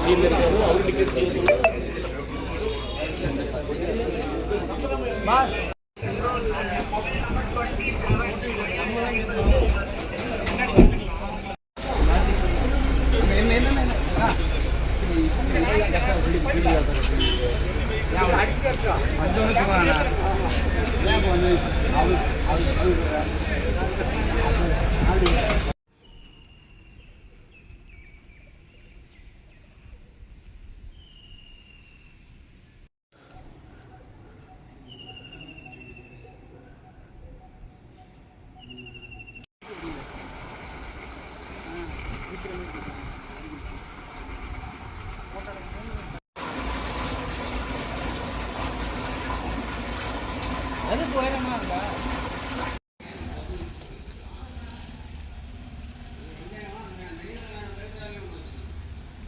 சீன் இருக்குது அவர் டிக்கெட் அது அது அது Ada 碍，那么干